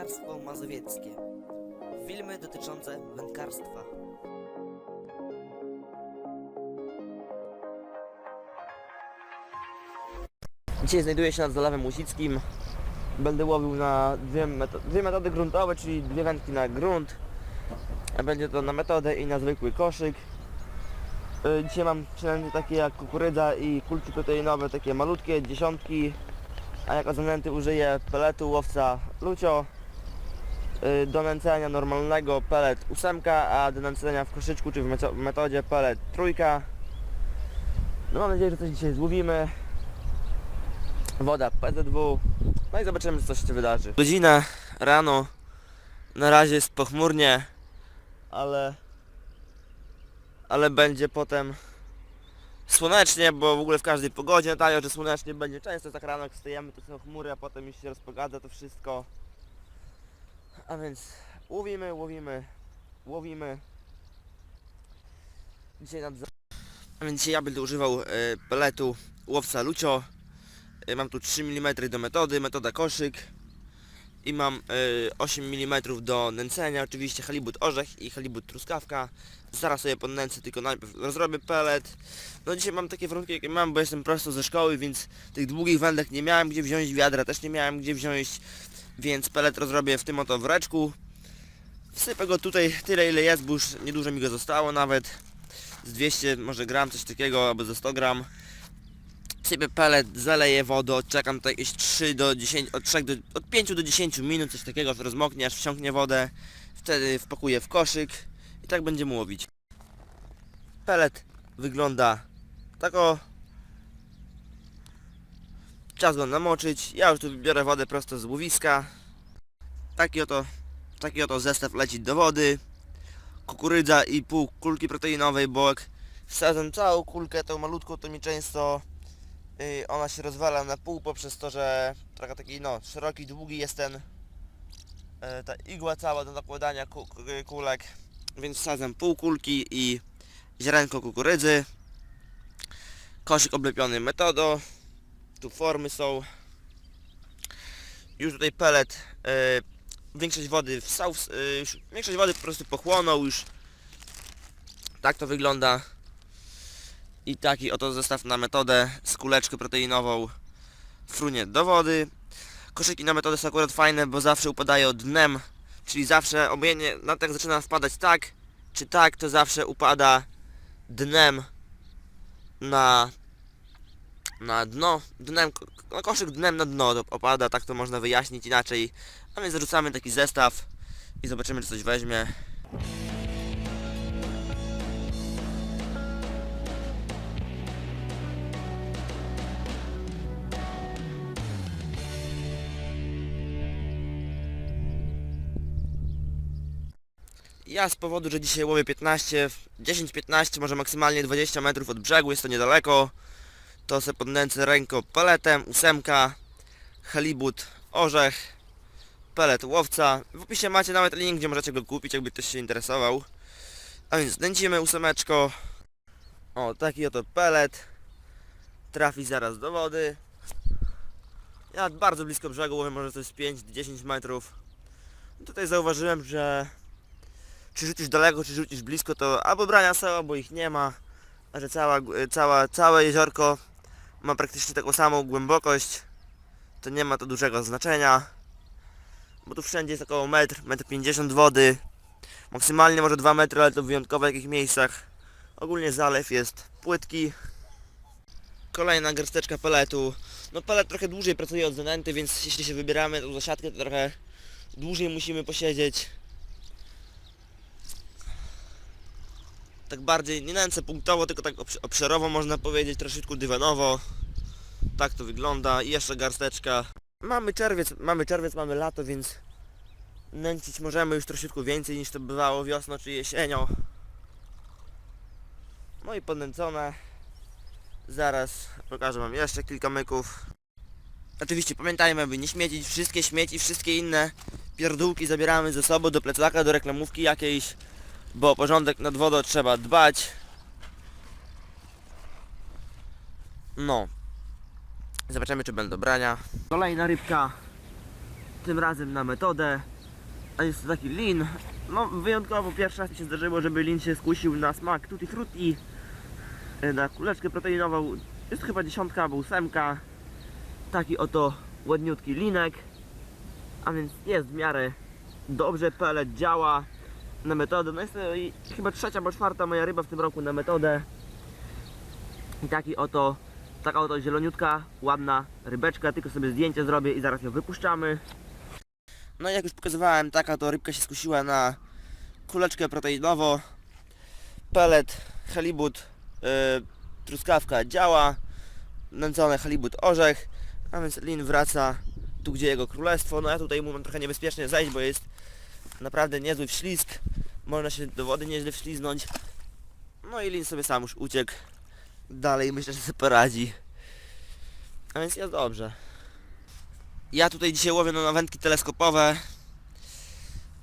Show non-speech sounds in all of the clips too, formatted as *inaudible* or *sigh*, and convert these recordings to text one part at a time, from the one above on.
Wędkarstwo mazowieckie. Filmy dotyczące wędkarstwa. Dzisiaj znajduję się nad Zalewem Łusickim. Będę łowił na dwie, meto dwie metody gruntowe, czyli dwie wędki na grunt. Będzie to na metodę i na zwykły koszyk. Y, Dzisiaj mam challenge takie jak kukurydza i kulki proteinowe, takie malutkie, dziesiątki. A jako zanęty użyję peletu łowca Lucio. Y, Do nęcenia normalnego pelet ósemka, a do nęcenia w koszyczku czy w meto- w metodzie pelet trójka. No mam nadzieję, że coś dzisiaj złowimy. Woda PZW. No i zobaczymy co się wydarzy. Godzina rano. Na razie jest pochmurnie, ale ale będzie potem słonecznie, bo w ogóle w każdej pogodzie dają, że słonecznie będzie. Często tak rano jak wstajemy to są chmury, a potem już się rozpogadza to wszystko. A więc łowimy, łowimy, łowimy. Dzisiaj nad... A więc dzisiaj ja będę używał e, peletu łowca Lucio. E, mam tu 3 mm do metody, metoda koszyk. I mam e, 8 mm do nęcenia, oczywiście halibut orzech i halibut truskawka. Zaraz sobie podnęcę, tylko najpierw rozrobię pelet. No dzisiaj mam takie warunki jakie mam, bo jestem prosto ze szkoły, więc tych długich wędek nie miałem gdzie wziąć, wiadra też nie miałem gdzie wziąć, więc pelet rozrobię w tym oto woreczku. Wsypę go tutaj tyle ile jest, bo już niedużo mi go zostało nawet. Z 200 może gram, coś takiego, albo ze 100 gram. Sypię pelet, zaleję wodą, czekam tutaj jakieś 3 do 10, od, 3 do, od 5 do 10 minut, coś takiego, rozmoknie, aż wsiąknie wodę. Wtedy wpakuję w koszyk i tak będziemy łowić. Pelet wygląda tak o. Czas go namoczyć. Ja już tu biorę wodę prosto z łowiska. Taki oto, taki oto zestaw leci do wody. Kukurydza i pół kulki proteinowej, bo jak wsadzam całą kulkę, tą malutką, to mi często y, ona się rozwala na pół poprzez to, że trochę taki no, szeroki, długi jest ten y, ta igła cała do nakładania ku, ku, kulek. Więc wsadzam pół kulki i ziarenko kukurydzy. Koszyk oblepiony metodą. Tu formy są. Już tutaj pelet. y, większość wody wsał, już, większość wody po prostu pochłonął już. Tak to wygląda. I taki oto zestaw na metodę z kuleczką proteinową frunie do wody. Koszyki na metodę są akurat fajne, bo zawsze upadają dnem, czyli zawsze obojętnie na tak zaczyna wpadać tak, czy tak, to zawsze upada dnem na na dno, dnem, no koszyk dnem na dno opada, tak to można wyjaśnić inaczej. A więc zarzucamy taki zestaw i zobaczymy czy coś weźmie. Ja z powodu, że dzisiaj łowię 15, 10-15, może maksymalnie 20 metrów od brzegu, jest to niedaleko, to se podnęcę ręką peletem, ósemka, halibut, orzech, pelet łowca. W opisie macie nawet link, gdzie możecie go kupić, jakby ktoś się interesował. A więc nęcimy ósemeczko. O, taki oto pelet. Trafi zaraz do wody. Ja bardzo blisko brzegu łowię, może jest 5-10 metrów. Tutaj zauważyłem, że czy rzucisz daleko, czy rzucisz blisko, to albo brania są, albo ich nie ma. A że cała, cała, całe jeziorko ma praktycznie taką samą głębokość, to nie ma to dużego znaczenia. Bo tu wszędzie jest około metr, metr 50 wody. Maksymalnie może 2 metry, ale to wyjątkowo w jakich miejscach. Ogólnie zalew jest płytki. Kolejna garsteczka peletu. No pelet trochę dłużej pracuje od zanęty, więc jeśli się wybieramy tą zasiadkę, to trochę dłużej musimy posiedzieć. Tak bardziej, nie nęcę punktowo, tylko tak obsz- obszarowo można powiedzieć, troszeczkę dywanowo. Tak to wygląda. I jeszcze garsteczka. Mamy czerwiec, mamy czerwiec, mamy lato, więc nęcić możemy już troszeczkę więcej niż to bywało wiosną czy jesienią. No i podnęcone. Zaraz pokażę wam jeszcze kilka myków. Oczywiście pamiętajmy, aby nie śmiecić wszystkie śmieci, wszystkie inne pierdółki zabieramy ze sobą do plecaka, do reklamówki jakiejś bo porządek nad wodą trzeba dbać. No. Zobaczymy czy będą brania. Kolejna rybka. Tym razem na metodę. A jest to taki lin. No wyjątkowo pierwszy raz się zdarzyło, żeby lin się skusił na smak tutti frutti. e, Na kuleczkę proteinową. Jest chyba dziesiątka albo ósemka. Taki oto ładniutki linek. A więc jest w miarę dobrze, pelet działa na metodę. No jest to chyba trzecia albo czwarta moja ryba w tym roku na metodę. I taki oto, taka oto zieloniutka, ładna rybeczka, tylko sobie zdjęcie zrobię i zaraz ją wypuszczamy. No i jak już pokazywałem, taka to rybka się skusiła na kuleczkę proteinową. Pelet, halibut, yy, truskawka działa, nęcony halibut orzech, a więc lin wraca tu gdzie jego królestwo. No ja tutaj mu mam trochę niebezpiecznie zejść, bo jest naprawdę niezły wślizg. Można się do wody nieźle wśliznąć. No i lin sobie sam już uciekł. Dalej myślę, że sobie poradzi. A więc jest dobrze. Ja tutaj dzisiaj łowię na wędki teleskopowe.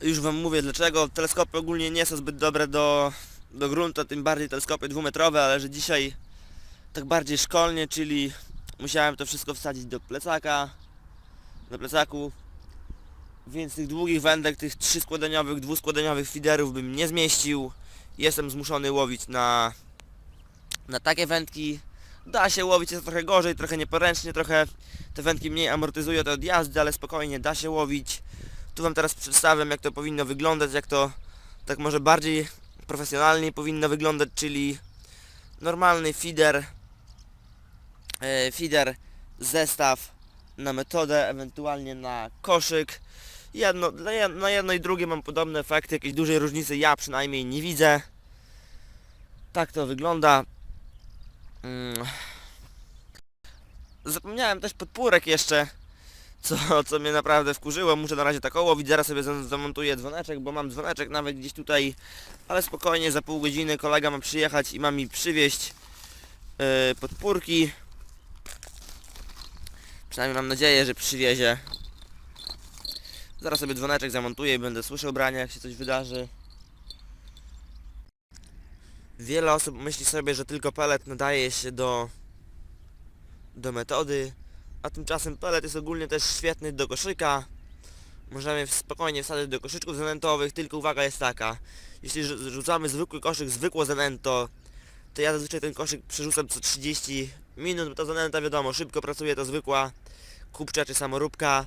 Już wam mówię dlaczego. Teleskopy ogólnie nie są zbyt dobre do, do gruntu, tym bardziej teleskopy dwumetrowe, ale że dzisiaj tak bardziej szkolnie, czyli musiałem to wszystko wsadzić do plecaka, do plecaku. Więc tych długich wędek, tych trzyskładaniowych, dwuskładaniowych feederów bym nie zmieścił. Jestem zmuszony łowić na, na takie wędki. Da się łowić, jest trochę gorzej, trochę nieporęcznie, trochę te wędki mniej amortyzują te odjazdy, ale spokojnie da się łowić. Tu Wam teraz przedstawiam jak to powinno wyglądać, jak to tak może bardziej profesjonalnie powinno wyglądać, czyli normalny feeder, e, feeder, zestaw na metodę, ewentualnie na koszyk. Jedno, na jedno i drugie mam podobne efekty, jakiejś dużej różnicy ja przynajmniej nie widzę. Tak to wygląda. Mm. Zapomniałem też podpórek jeszcze, co, co mnie naprawdę wkurzyło. Muszę na razie tak łowić, zaraz sobie zam- zamontuję dzwoneczek, bo mam dzwoneczek nawet gdzieś tutaj, ale spokojnie, za pół godziny kolega ma przyjechać i ma mi przywieźć yy, podpórki. Przynajmniej mam nadzieję, że przywiezie. Zaraz sobie dzwoneczek zamontuję i będę słyszał brania, jak się coś wydarzy. Wiele osób myśli sobie, że tylko pelet nadaje się do, do metody, a tymczasem pelet jest ogólnie też świetny do koszyka. Możemy spokojnie wsadzać do koszyczków zanętowych, tylko uwaga jest taka. Jeśli rzu- rzucamy zwykły koszyk, zwykłe zanęto, to ja zazwyczaj ten koszyk przerzucam co 30 minut, bo ta zanęta wiadomo, szybko pracuje to zwykła kupcza czy samoróbka.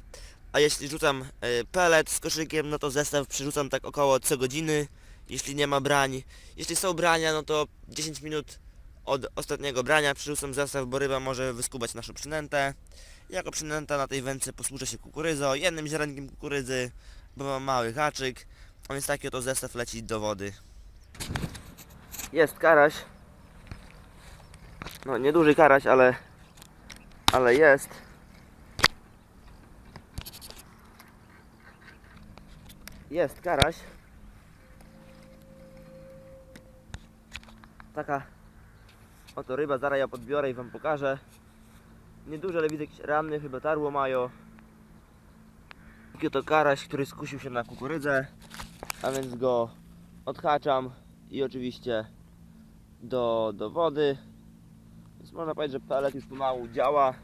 A jeśli rzucam e, pelet z koszykiem, no to zestaw przerzucam tak około co godziny, jeśli nie ma brań. Jeśli są brania, no to 10 minut od ostatniego brania przerzucam zestaw, bo ryba może wyskubać naszą przynętę. Jako przynęta na tej wędce posłużę się kukurydzą, jednym ziarenkiem kukurydzy, bo mam mały haczyk, a więc taki oto zestaw leci do wody. Jest karaś. No nieduży karaś, ale ale jest. Jest karaś. Taka oto ryba, zaraz ja podbiorę i wam pokażę. Nieduże, ale widzę jakieś rany, chyba tarło mają. Taki oto karaś, który skusił się na kukurydzę, a więc go odhaczam i oczywiście do, do wody. Więc można powiedzieć, że pelet już pomału działa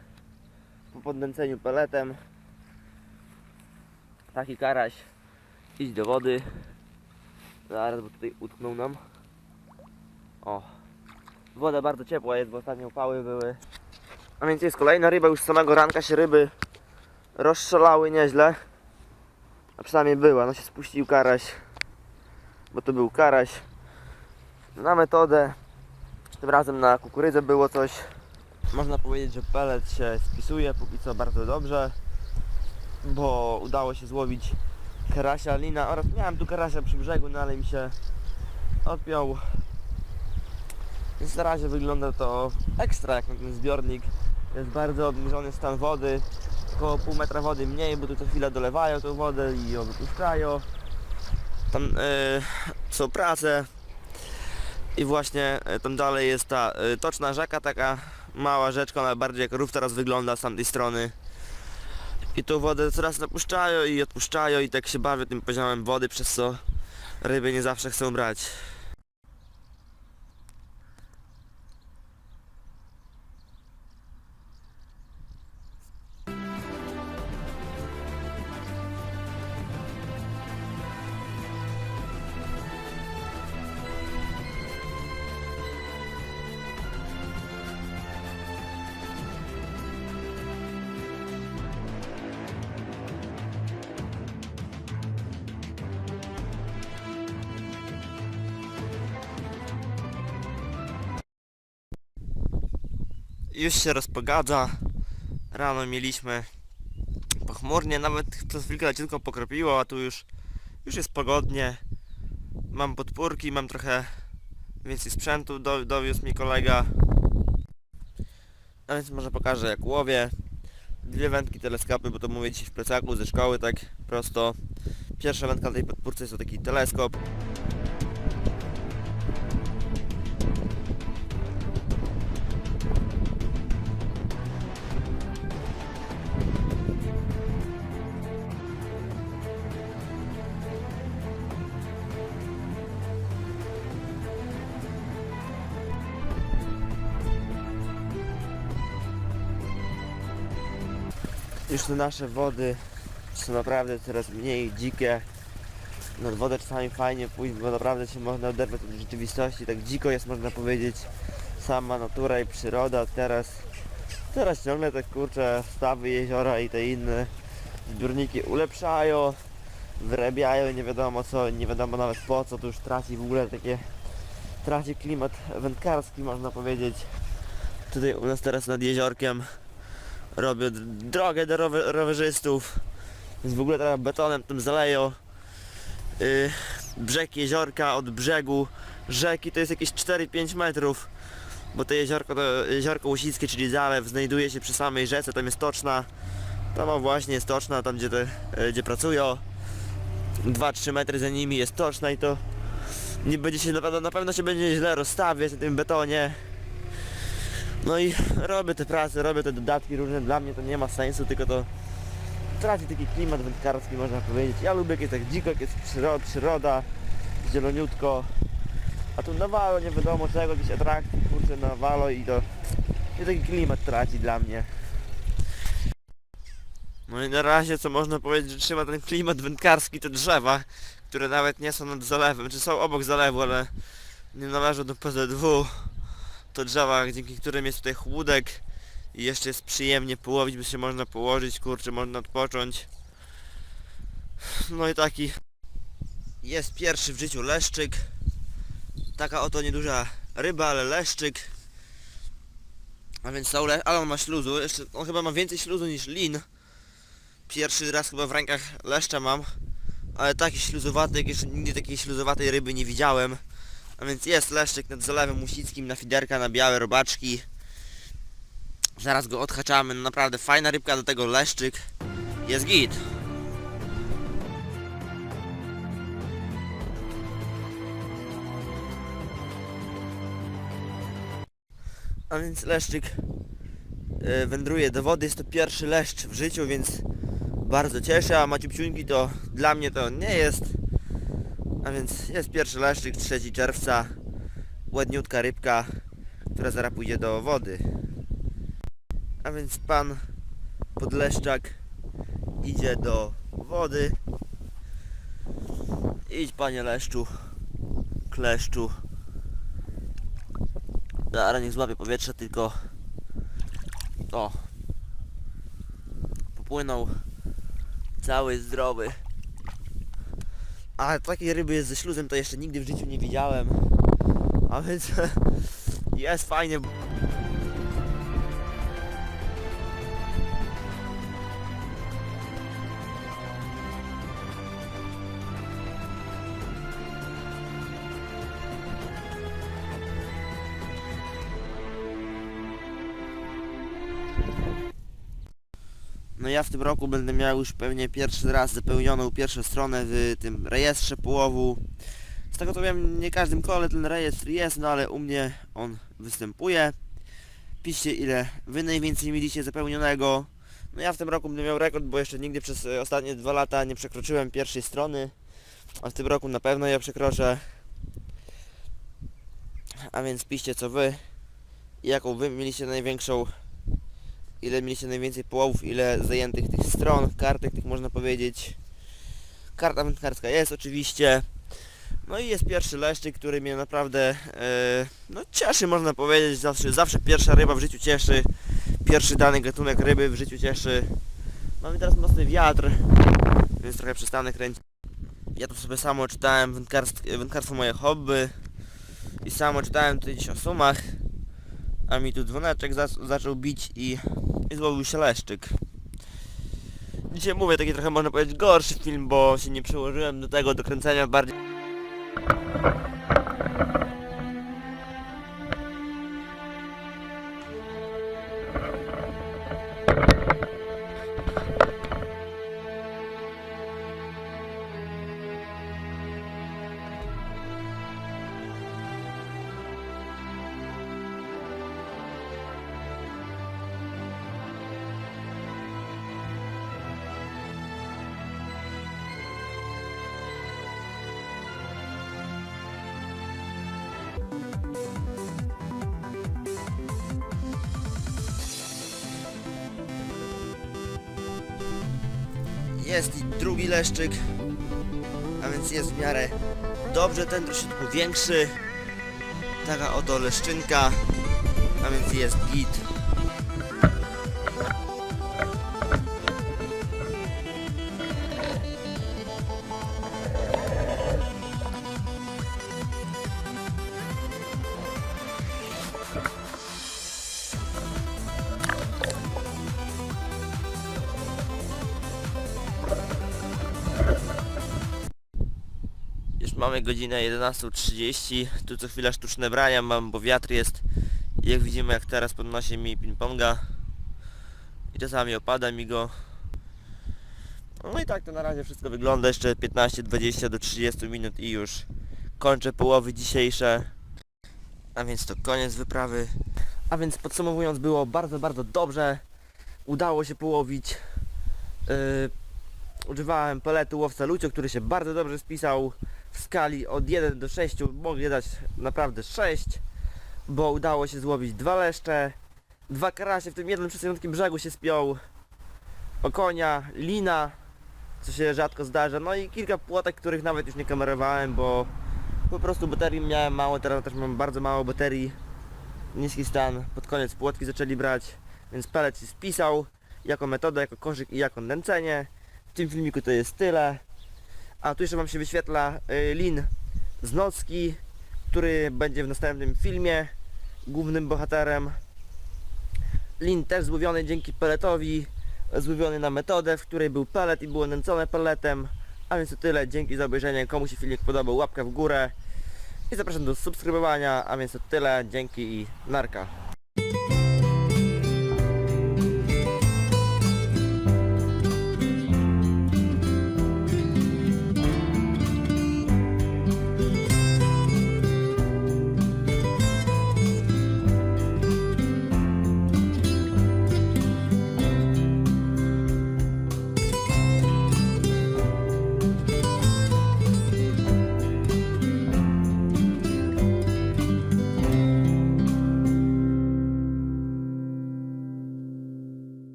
po podnęceniu peletem. Taki karaś idź do wody. Zaraz, bo tutaj utknął nam. O. Woda bardzo ciepła jest, bo ostatnio upały były. A więc jest kolejna ryba, już z samego ranka się ryby rozszalały nieźle. A przynajmniej była, no się spuścił karaś. Bo to był karaś. Na metodę. Tym razem na kukurydzę było coś. Można powiedzieć, że pelet się spisuje póki co bardzo dobrze. Bo udało się złowić karasia, lina oraz miałem tu karasia przy brzegu, no ale mi się odpiął. Więc na razie wygląda to ekstra jak na ten zbiornik. Jest bardzo obniżony stan wody. Około pół metra wody mniej, bo tu co chwilę dolewają tą wodę i ją wypuszczają. Tam e, są prace. I właśnie e, tam dalej jest ta e, toczna rzeka, taka mała rzeczka, ona bardziej jak rów teraz wygląda z tamtej strony. I tą wodę coraz napuszczają i odpuszczają i tak się bawię tym poziomem wody, przez co ryby nie zawsze chcą brać. Już się rozpogadza. Rano mieliśmy pochmurnie, nawet przez chwilkę leciutko pokropiło, a tu już, już jest pogodnie. Mam podpórki, mam trochę więcej sprzętu, do, dowiózł mi kolega. A więc może pokażę jak łowię. Dwie wędki teleskopy, bo to mówię ci w plecaku ze szkoły, tak prosto. Pierwsza wędka tej podpórce jest to taki teleskop. Już te nasze wody są naprawdę coraz mniej dzikie. Nad wodę czasami fajnie pójść, bo naprawdę się można oderwać od rzeczywistości. Tak dziko jest można powiedzieć sama natura i przyroda. Teraz, teraz ciągle te kurcze stawy, jeziora i te inne zbiorniki ulepszają, wyrabiają nie wiadomo co, nie wiadomo nawet po co, to już traci w ogóle takie, traci klimat wędkarski można powiedzieć. Tutaj u nas teraz nad jeziorkiem robią dr- drogę do rower, rowerzystów. Więc w ogóle teraz betonem tym zaleją. Yy, brzeg jeziorka od brzegu rzeki to jest jakieś 4-5 metrów. Bo to jeziorko, to jeziorko Łusickie, czyli zalew, znajduje się przy samej rzece, tam jest toczna. Tam właśnie jest toczna, tam gdzie, te, e, gdzie pracują. 2-3 metry za nimi jest toczna i to nie będzie się na pewno, na pewno się będzie źle rozstawiać na tym betonie. No i robię te prace, robię te dodatki różne, dla mnie to nie ma sensu, tylko to traci taki klimat wędkarski można powiedzieć. Ja lubię jak jest tak dziko, jak jest przyroda, zieloniutko, a tu nawalo nie wiadomo czego, jakieś atrakcje, kurczę nawalo i to i taki klimat traci dla mnie. No i na razie co można powiedzieć, że trzyma ten klimat wędkarski te drzewa, które nawet nie są nad zalewem, czy są obok zalewu, ale nie należą do PZW to drzewa, dzięki którym jest tutaj chłódek i jeszcze jest przyjemnie połowić, by się można położyć, kurczę, można odpocząć. No i taki jest pierwszy w życiu leszczyk. Taka oto nieduża ryba, ale leszczyk. A więc są le... ale on ma śluzu, jeszcze on chyba ma więcej śluzu niż lin. Pierwszy raz chyba w rękach leszcza mam, ale taki śluzowaty, jeszcze nigdy takiej śluzowatej ryby nie widziałem. A więc jest leszczyk nad zalewem musickim na fiderka, na białe robaczki. Zaraz go odhaczamy, no naprawdę fajna rybka do tego leszczyk. Jest git. A więc leszczyk e, wędruje do wody, jest to pierwszy leszcz w życiu, więc bardzo cieszę, a Maciupciuńki to dla mnie to nie jest. A więc jest pierwszy leszczyk 3 czerwca. Ładniutka rybka, która zaraz pójdzie do wody. A więc pan Podleszczak idzie do wody. Idź panie leszczu, kleszczu. Zaraz niech złapie powietrze, tylko... O! Popłynął cały zdrowy. A takiej ryby ze śluzem to jeszcze nigdy w życiu nie widziałem. A więc *laughs* jest fajnie. Ja w tym roku będę miał już pewnie pierwszy raz zapełnioną pierwszą stronę w tym rejestrze połowu. Z tego co wiem, nie każdym kole ten rejestr jest, no ale u mnie on występuje. Piszcie ile wy najwięcej mieliście zapełnionego. No ja w tym roku będę miał rekord, bo jeszcze nigdy przez e, ostatnie dwa lata nie przekroczyłem pierwszej strony. A w tym roku na pewno ja przekroczę. A więc piszcie co wy. i Jaką wy mieliście największą ile mieliście najwięcej połowów, ile zajętych tych stron, kartek tych można powiedzieć. Karta wędkarska jest oczywiście. No i jest pierwszy leszczyk, który mnie naprawdę e, no cieszy można powiedzieć, zawsze, zawsze pierwsza ryba w życiu cieszy. Pierwszy dany gatunek ryby w życiu cieszy. Mamy teraz mocny wiatr, więc trochę przestanę kręcić. Ja tu sobie samo czytałem wędkarstw, wędkarstwo moje hobby i samo czytałem tutaj gdzieś o sumach. A mi tu dzwoneczek zaczął bić i, i złowił się leszczyk. Dzisiaj mówię taki trochę można powiedzieć gorszy film, bo się nie przyłożyłem do tego, do kręcenia bardziej... Jest i drugi leszczyk, a więc jest w miarę dobrze, ten troszeczkę większy. Taka oto leszczynka, a więc jest git. Mamy godzinę 11.30, tu co chwila sztuczne brania mam, bo wiatr jest. Jak widzimy jak teraz podnosi mi ping-ponga. I czasami opada mi go. No i tak to na razie wszystko wygląda, jeszcze 15-20 do 30 minut i już kończę połowy dzisiejsze. A więc to koniec wyprawy. A więc podsumowując było bardzo, bardzo dobrze. Udało się połowić. Yy, używałem peletu łowca Lucio, który się bardzo dobrze spisał w skali od 1 do 6 mogli dać naprawdę 6 bo udało się złowić dwa leszcze. Dwa karasie, w tym przy samym brzegu się spiął okonia, lina co się rzadko zdarza, no i kilka płotek, których nawet już nie kamerowałem, bo po prostu baterii miałem mało, teraz też mam bardzo mało baterii. Niski stan, pod koniec płotki zaczęli brać więc pelet się spisał jako metoda, jako koszyk i jako nęcenie. W tym filmiku to jest tyle a tu jeszcze Wam się wyświetla y, lin z nocki, który będzie w następnym filmie głównym bohaterem. Lin też złowiony dzięki peletowi, złowiony na metodę, w której był pelet i było nęcone peletem. A więc to tyle, dzięki za obejrzenie, komu się filmik podobał, łapka w górę i zapraszam do subskrybowania, a więc to tyle, dzięki i narka.